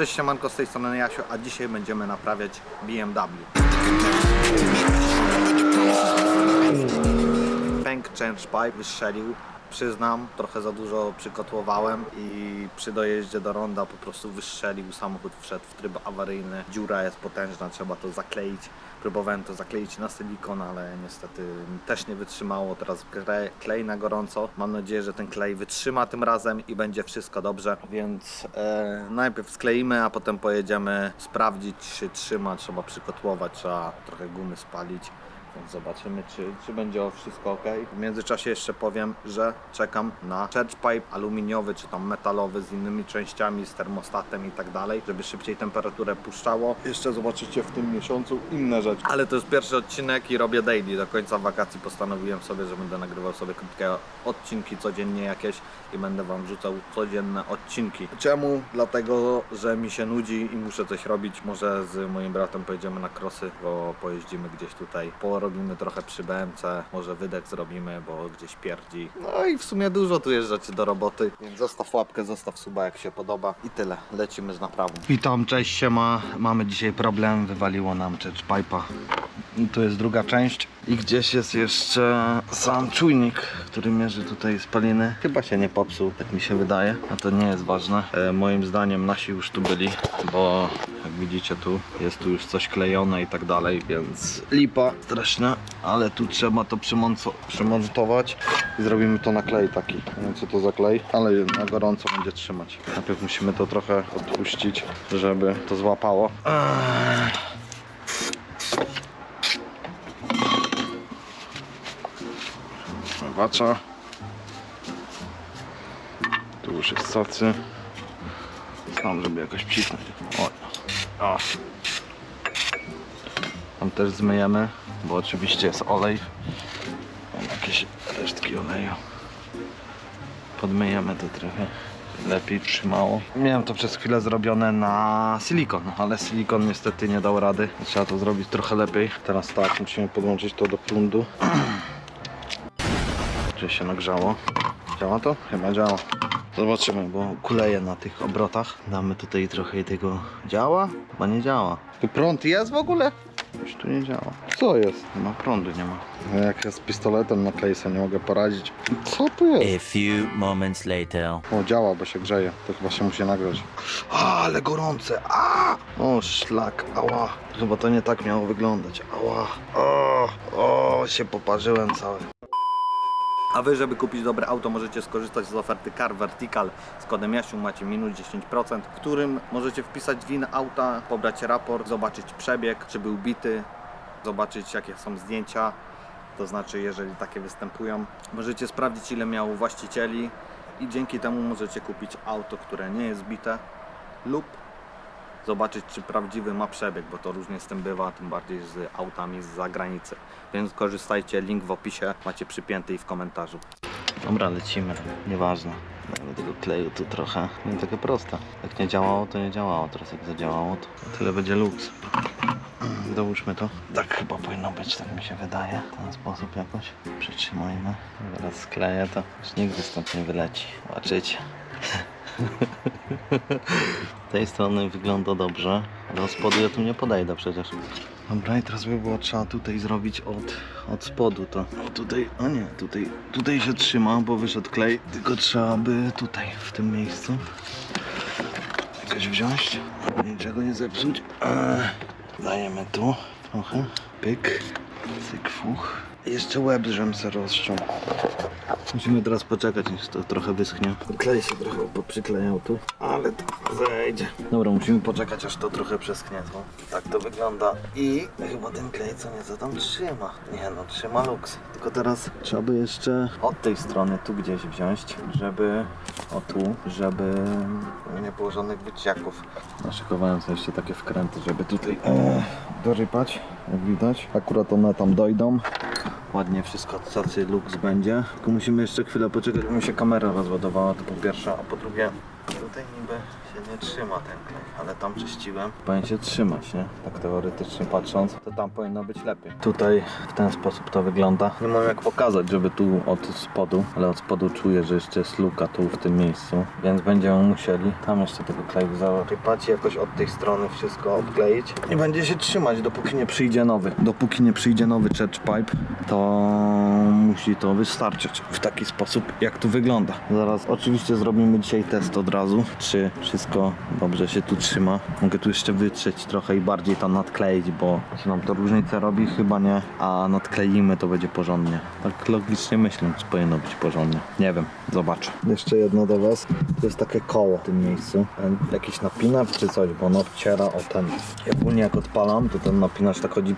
Cześć siemanko, z tej strony Jasiu, a dzisiaj będziemy naprawiać BMW. Pęk change pipe wystrzelił. Przyznam, trochę za dużo przykotłowałem i przy dojeździe do ronda po prostu wystrzelił. Samochód wszedł w tryb awaryjny. Dziura jest potężna, trzeba to zakleić. Próbowałem to zakleić na silikon, ale niestety też nie wytrzymało. Teraz klej, na gorąco. Mam nadzieję, że ten klej wytrzyma tym razem i będzie wszystko dobrze. Więc e, najpierw skleimy, a potem pojedziemy sprawdzić, czy trzyma. Trzeba przykotłować, trzeba trochę gumy spalić. Więc zobaczymy, czy, czy będzie wszystko ok. W międzyczasie jeszcze powiem, że czekam na charge pipe aluminiowy czy tam metalowy z innymi częściami, z termostatem i tak dalej, żeby szybciej temperaturę puszczało. Jeszcze zobaczycie w tym miesiącu inne rzeczy. Ale to jest pierwszy odcinek i robię daily. Do końca wakacji postanowiłem sobie, że będę nagrywał sobie krótkie odcinki codziennie jakieś i będę Wam wrzucał codzienne odcinki. Czemu? Dlatego, że mi się nudzi i muszę coś robić. Może z moim bratem pojedziemy na krosy, bo pojeździmy gdzieś tutaj, porobimy trochę przy BMC, może wydech zrobimy, bo gdzieś pierdzi. No i w sumie dużo tu jeżdżacie do roboty, więc zostaw łapkę, zostaw suba jak się podoba i tyle. Lecimy z naprawą. Witam, cześć, siema. Mamy dzisiaj problem, wywaliło nam change pipe'a. I Tu jest druga część i gdzieś jest jeszcze sam czujnik, który mierzy tutaj spaliny. Chyba się nie popsuł, tak mi się wydaje, a to nie jest ważne. E, moim zdaniem nasi już tu byli, bo jak widzicie tu jest tu już coś klejone i tak dalej, więc lipa straszna, ale tu trzeba to przymontować i zrobimy to na klej taki. Nie wiem co to za klej, ale na gorąco będzie trzymać. Najpierw musimy to trochę odpuścić, żeby to złapało. Ech. Wacza. Tu już jest socy. Tam, żeby jakoś psiknąć. O. o. Tam też zmyjemy, bo oczywiście jest olej. Mam jakieś resztki oleju. Podmyjemy to trochę. Lepiej trzymało. Miałem to przez chwilę zrobione na silikon, ale silikon niestety nie dał rady. Trzeba to zrobić trochę lepiej. Teraz tak, musimy podłączyć to do prądu. Czy się nagrzało? Działa to? Chyba działa. Zobaczymy, bo kuleje na tych obrotach. Damy tutaj trochę tego. Działa? Chyba nie działa. Tu prąd jest w ogóle? Już tu nie działa. Co jest? Nie ma prądu, nie ma. No Jak ja z pistoletem na klejsa nie mogę poradzić. Co tu jest? A few moments later. O, działa, bo się grzeje. To chyba się musi nagrać. A, ale gorące. A! O, szlak. Ała. Chyba to nie tak miało wyglądać. Ała. O, o się poparzyłem cały. A wy, żeby kupić dobre auto, możecie skorzystać z oferty Car Vertical z kodem Jasiu. Macie minus 10%, w którym możecie wpisać win auta, pobrać raport, zobaczyć przebieg, czy był bity, zobaczyć jakie są zdjęcia. To znaczy, jeżeli takie występują, możecie sprawdzić ile miał właścicieli i dzięki temu możecie kupić auto, które nie jest bite lub zobaczyć, czy prawdziwy ma przebieg, bo to różnie z tym bywa, tym bardziej z autami z zagranicy. Więc korzystajcie, link w opisie macie przypięty i w komentarzu. Dobra, lecimy, nieważne. Dajmy tego kleju tu trochę. Nie takie proste. Jak nie działało, to nie działało. Teraz jak zadziałało, to tyle będzie luks. Dołóżmy to. Tak chyba powinno być, tak mi się wydaje. W ten sposób jakoś. Przytrzymajmy. Zaraz skleję to. Już nigdy stąd nie wyleci. Zobaczycie. Tej strony wygląda dobrze, ale od spodu ja tu nie podejdę przecież. Dobra, i teraz by było trzeba tutaj zrobić od, od spodu to. Tutaj, o nie, tutaj, tutaj się trzyma, bo wyszedł klej, tylko trzeba by tutaj, w tym miejscu jakoś wziąć, niczego nie zepsuć. Eee, dajemy tu trochę, pyk, cyk, fuch. Jeszcze łeb, żebym se rozciął. Musimy teraz poczekać, aż to trochę wyschnie. Klej się trochę poprzyklejał tu, ale to zejdzie. Dobra, musimy poczekać, aż to trochę przeschnie. To. Tak to wygląda. I chyba ten klej co nieco tam trzyma. Nie no, trzyma luks. Tylko teraz trzeba by jeszcze od tej strony tu gdzieś wziąć, żeby... O tu, żeby nie było żadnych wyciaków. Naszykowałem sobie jeszcze takie wkręty, żeby tutaj e, dorypać, jak widać. Akurat one tam dojdą. Ładnie wszystko cacy luks będzie. Tylko musimy jeszcze chwilę poczekać, aby mi się kamera rozładowała, to po pierwsze, a po drugie tutaj niby się nie trzyma ten klej, ale tam czyściłem. Powinien się trzymać, nie? Tak teoretycznie patrząc, to tam powinno być lepiej. Tutaj w ten sposób to wygląda. Nie mam jak pokazać, żeby tu od spodu, ale od spodu czuję, że jeszcze jest luka tu w tym miejscu, więc będziemy musieli tam jeszcze tego kleju założyć. Patrzcie jakoś od tej strony wszystko odkleić i będzie się trzymać, dopóki nie przyjdzie nowy. Dopóki nie przyjdzie nowy church pipe, to musi to wystarczyć w taki sposób, jak tu wygląda. Zaraz oczywiście zrobimy dzisiaj test od razu, czy wszystko dobrze się tu trzyma. Mogę tu jeszcze wytrzeć trochę i bardziej to nadkleić, bo czy nam to różnicę robi? Chyba nie, a nadkleimy to będzie porządnie. Tak logicznie myśląc powinno być porządnie. Nie wiem, zobaczę. Jeszcze jedno do Was. To jest takie koło w tym miejscu. Jakiś napinacz czy coś, bo ono obciera o ten. Ja ogólnie jak odpalam, to ten napinacz tak chodzi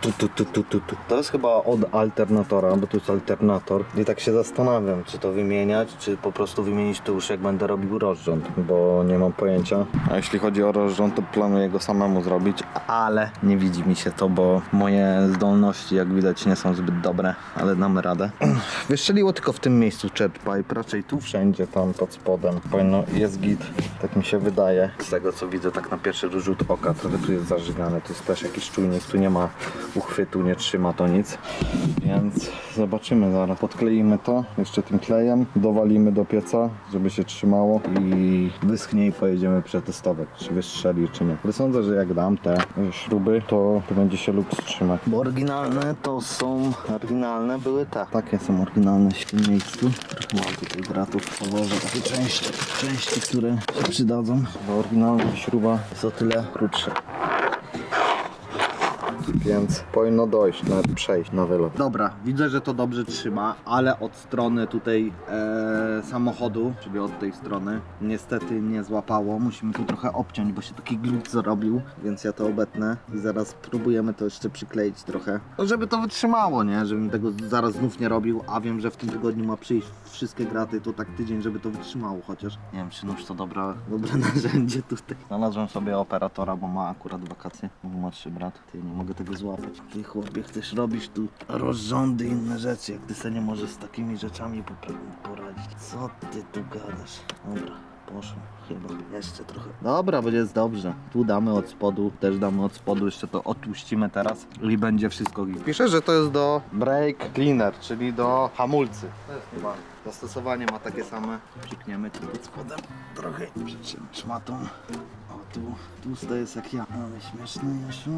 tu, tu, tu, tu, tu, tu. To jest chyba od alternatora, bo tu jest alternator. I tak się zastanawiam, czy to wymieniać, czy po prostu wymienić to już jak będę robił rozrząd, bo nie mam pojęcia. A jeśli chodzi o rozrząd, to planuję go samemu zrobić, ale nie widzi mi się to, bo moje zdolności, jak widać, nie są zbyt dobre, ale damy radę. Wystrzeliło tylko w tym miejscu pipe, raczej tu wszędzie, tam pod spodem. Powinno, jest git, tak mi się wydaje. Z tego co widzę, tak na pierwszy rzut oka, trochę tu jest zażygane, to jest też jakiś czujnik, tu nie ma uchwytu, nie trzyma to nic. Więc zobaczymy zaraz. Podkleimy to jeszcze tym klejem, dowalimy do pieca, żeby się trzymało i wyschnie i pojedziemy przetestować, czy wystrzeli, czy nie. Ale sądzę, że jak dam te śruby, to, to będzie się luk trzymać. Bo oryginalne to są, oryginalne były te. Takie są oryginalne w tym miejscu. Mam tutaj dratów, położę takie części, części, które się przydadzą. Bo oryginalna śruba jest o tyle krótsza. Więc powinno dojść, nawet przejść na wylot. Dobra, widzę, że to dobrze trzyma, ale od strony tutaj e, samochodu, czyli od tej strony, niestety nie złapało. Musimy tu trochę obciąć, bo się taki glut zrobił, więc ja to obetnę i zaraz spróbujemy to jeszcze przykleić trochę. No, żeby to wytrzymało, nie? Żebym tego zaraz znów nie robił, a wiem, że w tym tygodniu ma przyjść wszystkie graty, to tak tydzień, żeby to wytrzymało chociaż. Nie wiem, czy nóż to dobra, dobre narzędzie tutaj. Znalazłem sobie operatora, bo ma akurat wakacje, mój młodszy brat. Ty, nie mogę tego złapać. Ty chłopie, chcesz robić tu rozrządy inne rzeczy, jak ty sobie nie możesz z takimi rzeczami poradzić. Co ty tu gadasz? Dobra. Poszło, chyba. Jeszcze trochę. Dobra, będzie dobrze. Tu damy od spodu, też damy od spodu, jeszcze to otłuścimy teraz i będzie wszystko git. Pisze, że to jest do brake cleaner, czyli do hamulcy. To jest chyba zastosowanie ma takie same. Psikniemy tu pod spodem trochę przytrzymać szmatą. O tu, tłuste jest jak ja. Ale śmieszne jeszcze.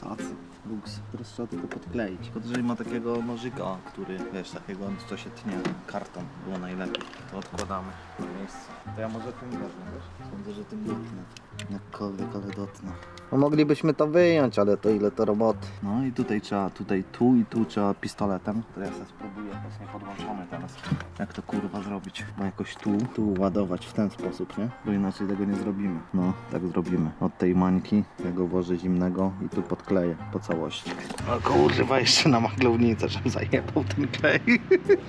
Cacy. Lux. Teraz trzeba tylko podkleić. Tylko jeżeli ma takiego nożyka, który, wiesz, takiego, co się tnie, karton, było najlepiej. To odkładamy na miejsce. To ja może tym wezmę, wiesz? Sądzę, że tym dotknę. Jakkolwiek, ale dotknę. No moglibyśmy to wyjąć, ale to ile to roboty. No i tutaj trzeba, tutaj tu i tu trzeba pistoletem. To ja sobie spróbuję, to jest niepodłączony teraz. Jak to kurwa zrobić? Bo jakoś tu, tu ładować w ten sposób, nie? Bo inaczej tego nie zrobimy. No, tak zrobimy. Od tej mańki, ja go włożę zimnego i tu podkleję po całości. O kurwa, jeszcze na maglownicę, żebym zajebał ten klej.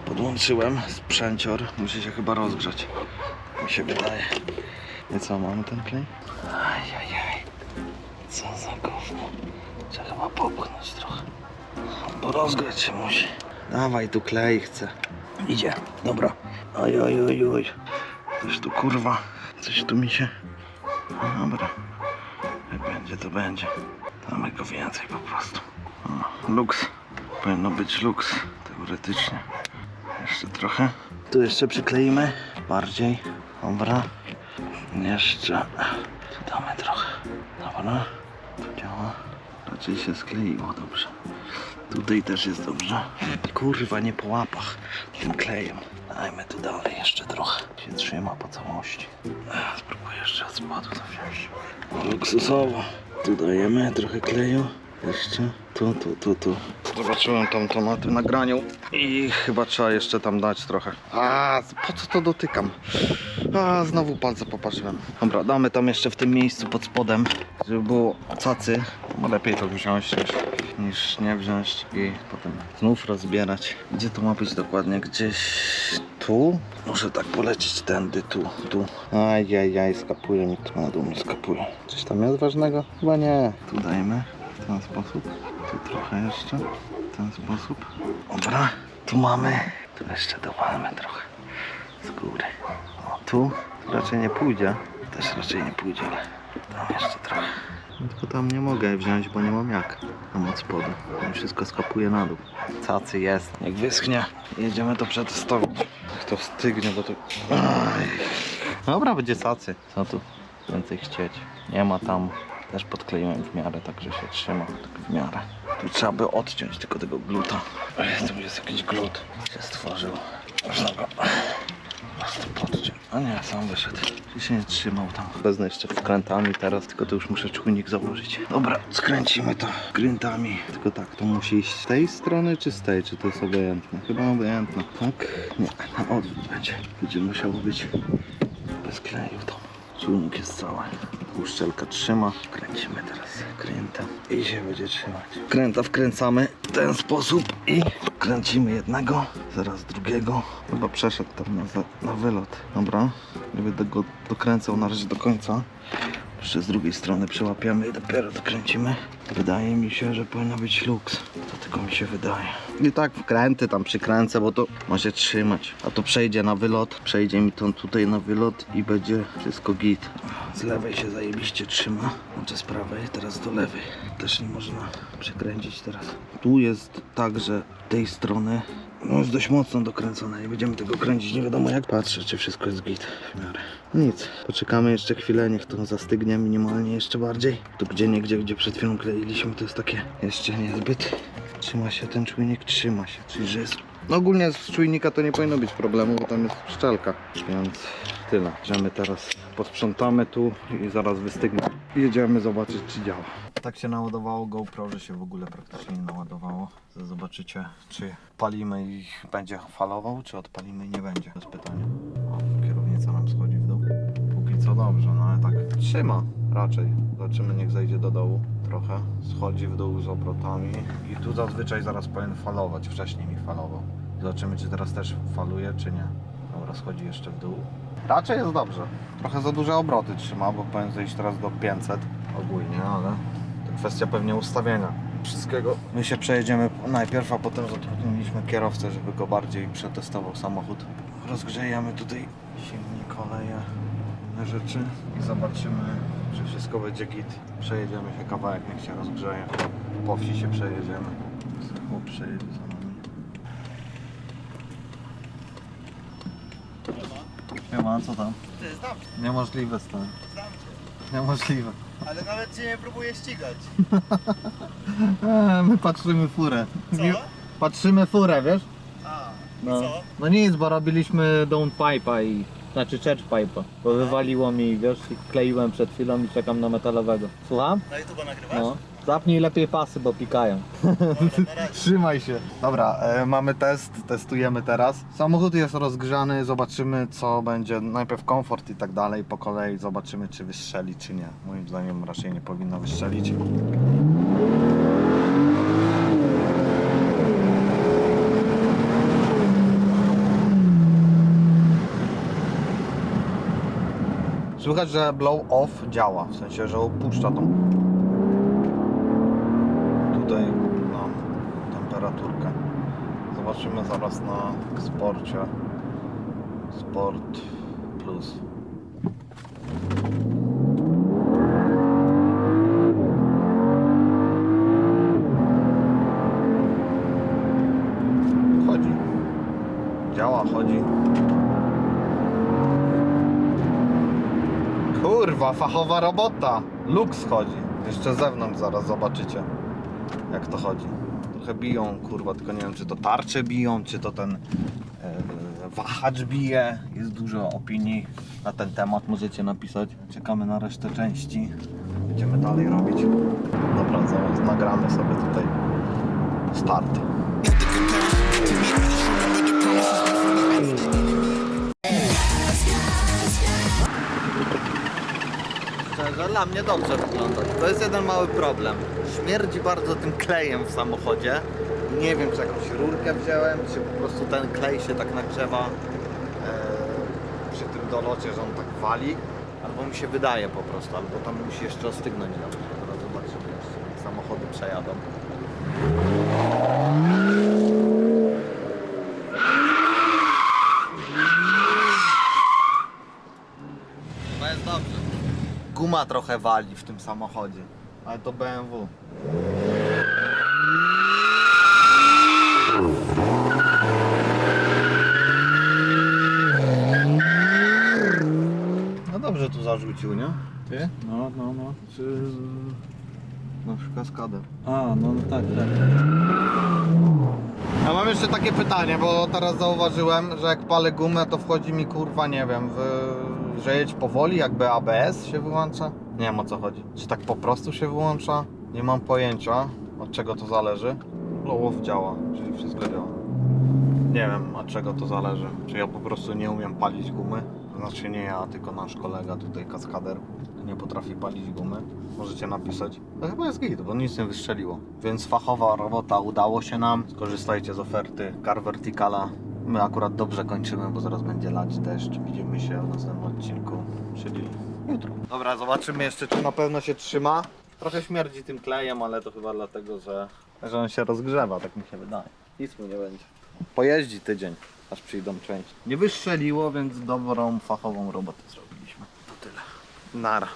Podłączyłem sprzęcior. Musi się chyba rozgrzać. Mi się wydaje. I co, mamy ten klej? Ajajaj. Co za gówno. Trzeba chyba popchnąć trochę. Bo rozgrzać się musi. Dawaj tu klej chcę. Idzie. Dobra. Oj, oj, oj, oj. Coś tu kurwa. Coś tu mi się... No dobra. Jak będzie, to będzie. Damy go więcej po prostu. O, luks. Powinno być luks. Teoretycznie. Jeszcze trochę. Tu jeszcze przykleimy. Bardziej. Dobra. Jeszcze. Damy trochę. Dobra. To działa. Raczej się skleiło dobrze. Tutaj też jest dobrze. Kurwa, nie po łapach tym klejem. Dajmy tu dalej jeszcze trochę. Się trzyma po całości. Spróbuję jeszcze od spodu to wziąć. Luksusowo. Tu dajemy trochę kleju. Jeszcze. Tu, tu, tu, tu. Zobaczyłem tam to na tym nagraniu i chyba trzeba jeszcze tam dać trochę. A, po co to dotykam? A, znowu palce popatrzyłem. Dobra, damy tam jeszcze w tym miejscu pod spodem, żeby było cacy. Bo lepiej to wziąć niż, niż nie wziąć i potem znów rozbierać. Gdzie to ma być dokładnie? Gdzieś tu? Muszę tak polecieć tędy, tu, tu. Ajajaj, skapuje mi to. Na dół skapuje. Coś tam jest ważnego? Chyba nie. Tu dajemy w ten sposób. Tu trochę jeszcze. W ten sposób. Dobra. Tu mamy. Tu jeszcze dowalmy trochę z góry. O, tu raczej nie pójdzie. Też raczej nie pójdzie, ale tam jeszcze trochę. No tylko tam nie mogę wziąć, bo nie mam jak. Tam od spodu. Tam wszystko skapuje na dół. Cacy jest. Jak wyschnie, jedziemy to przetestować. Jak to stygnie, bo to... Aj. Dobra, będzie cacy. Co tu więcej chcieć? Nie ma tam. Też podkleiłem w miarę, także się trzyma tak w miarę. Tu trzeba by odciąć tylko tego gluta. Ech, Tu jest jakiś glut. Się stworzył. Można go podciąć. A nie, sam wyszedł. Czy się nie trzymał tam. Wezmę jeszcze wkrętami teraz, tylko to już muszę czujnik założyć. Dobra, skręcimy to wkrętami. Tylko tak, to musi iść z tej strony czy z tej? Czy to jest obojętne? Chyba obojętne. Tak? Nie, na odwrót będzie. Będzie musiało być bez kleju to. Czujnik jest cały. Uszczelka trzyma. Kręcimy teraz kręta i się będzie trzymać. Kręta wkręcamy w ten sposób i kręcimy jednego, zaraz drugiego. Chyba przeszedł tam na, na wylot. Dobra, nie będę go dokręcał na razie do końca. Jeszcze z drugiej strony przełapiemy i dopiero dokręcimy. Wydaje mi się, że powinno być luks. To tylko mi się wydaje. I tak wkręty tam przykręcę, bo to się trzymać. A to przejdzie na wylot. Przejdzie mi to tutaj na wylot i będzie wszystko git. Z lewej się zajebiście trzyma. Znaczy z prawej, teraz do lewej. Też nie można przekręcić teraz. Tu jest tak, że tej strony no jest dość mocno dokręcone i będziemy tego kręcić nie wiadomo jak. Patrzę, czy wszystko jest git w miarę. Nic. Poczekamy jeszcze chwilę, niech to zastygnie minimalnie jeszcze bardziej. Tu gdzie nie gdzie, gdzie przed chwilą kleiliśmy, to jest takie jeszcze niezbyt. Trzyma się ten czujnik, trzyma się. Czyli, że jest... No ogólnie z czujnika to nie powinno być problemu, bo tam jest szczelka. Więc tyle. Że my teraz posprzątamy tu i zaraz wystygnie. Jedziemy zobaczyć, czy działa. Tak się naładowało GoPro, że się w ogóle praktycznie nie naładowało. Zobaczycie, czy palimy i będzie falował, czy odpalimy i nie będzie. To jest pytanie. O, kierownica nam schodzi w dół. Póki co dobrze, no ale tak trzyma raczej. Zobaczymy, niech zejdzie do dołu trochę. Schodzi w dół z obrotami i tu zazwyczaj zaraz powinien falować. Wcześniej mi falował. Zobaczymy, czy teraz też faluje, czy nie. Dobra, schodzi jeszcze w dół. Raczej jest dobrze. Trochę za duże obroty trzyma, bo powinien zejść teraz do 500 ogólnie, ale to kwestia pewnie ustawienia wszystkiego. My się przejedziemy najpierw, a potem zatrudniliśmy kierowcę, żeby go bardziej przetestował samochód. Rozgrzejemy tutaj silnik, oleje, inne rzeczy i zobaczymy, czy wszystko będzie git. Przejedziemy się kawałek, niech się rozgrzeje. Po wsi się przejedziemy. Chłop przejedzie za nami. Siema, co tam? Ty, znam cię, Niemożliwe stary. znam cię. Niemożliwe. Ale nawet cię nie próbuję ścigać. Eee, my patrzymy furę. Co? Patrzymy furę, wiesz? A, No. co? no nic, bo robiliśmy down pipe'a i... Znaczy church pipe'a. Bo wywaliło mi, wiesz, i kleiłem przed chwilą i czekam na metalowego. Słucham? Na YouTube nagrywasz? No. Zapnij lepiej pasy, bo pikają. Trzymaj się. Dobra, e, mamy test, testujemy teraz. Samochód jest rozgrzany, zobaczymy co będzie. Najpierw komfort i tak dalej, po kolei zobaczymy czy wystrzeli, czy nie. Moim zdaniem raczej nie powinno wystrzelić. Słychać, że blow off działa, w sensie, że opuszcza tą tutaj nam temperaturkę. Zobaczymy zaraz na sporcie. Sport plus. Chodzi. Działa, chodzi. Kurwa, fachowa robota. Lux chodzi. Jeszcze z zewnątrz zaraz zobaczycie jak to chodzi. Trochę biją, kurwa, tylko nie wiem, czy to tarcze biją, czy to ten e, wahacz bije. Jest dużo opinii na ten temat, możecie napisać. Czekamy na resztę części. Będziemy dalej robić. Dobra, zaraz nagramy sobie tutaj start. Szczerze, dla mnie dobrze wygląda. To jest jeden mały problem. Śmierdzi bardzo tym klejem w samochodzie. Nie wiem, czy jakąś rurkę wziąłem, czy po prostu ten klej się tak nagrzewa e, przy tym dolocie, że on tak wali. Albo mi się wydaje po prostu, albo tam musi jeszcze ostygnąć dobrze. Zaraz zobaczymy jak samochody przejadą. Guma trochę wali w tym samochodzie. Ale to BMW. No dobrze tu zarzucił, nie? Ty? No, no, no. Czy... Na przykład kaskadę. A, no, no tak, tak. Ja mam jeszcze takie pytanie, bo teraz zauważyłem, że jak palę gumę, to wchodzi mi kurwa, nie wiem, w... że jedź powoli, jakby ABS się wyłącza. Nie wiem o co chodzi. Czy tak po prostu się wyłącza? Nie mam pojęcia, od czego to zależy. Low działa, czyli wszystko działa. Nie wiem od czego to zależy. Czy ja po prostu nie umiem palić gumy? Znaczy nie ja, tylko nasz kolega tutaj, kaskader. Nie potrafi palić gumy. Możecie napisać. To chyba jest git, bo nic nie wystrzeliło. Więc fachowa robota udało się nam. Skorzystajcie z oferty Car Verticala. My akurat dobrze kończymy, bo zaraz będzie lać deszcz. Widzimy się w następnym odcinku, czyli jutro. Dobra, zobaczymy jeszcze, czy na pewno się trzyma. Trochę śmierdzi tym klejem, ale to chyba dlatego, że, że on się rozgrzewa, tak mi się wydaje. Nic mu nie będzie. Pojeździ tydzień, aż przyjdą części. Nie wystrzeliło, więc dobrą fachową robotę zrobiliśmy. To tyle. Nara.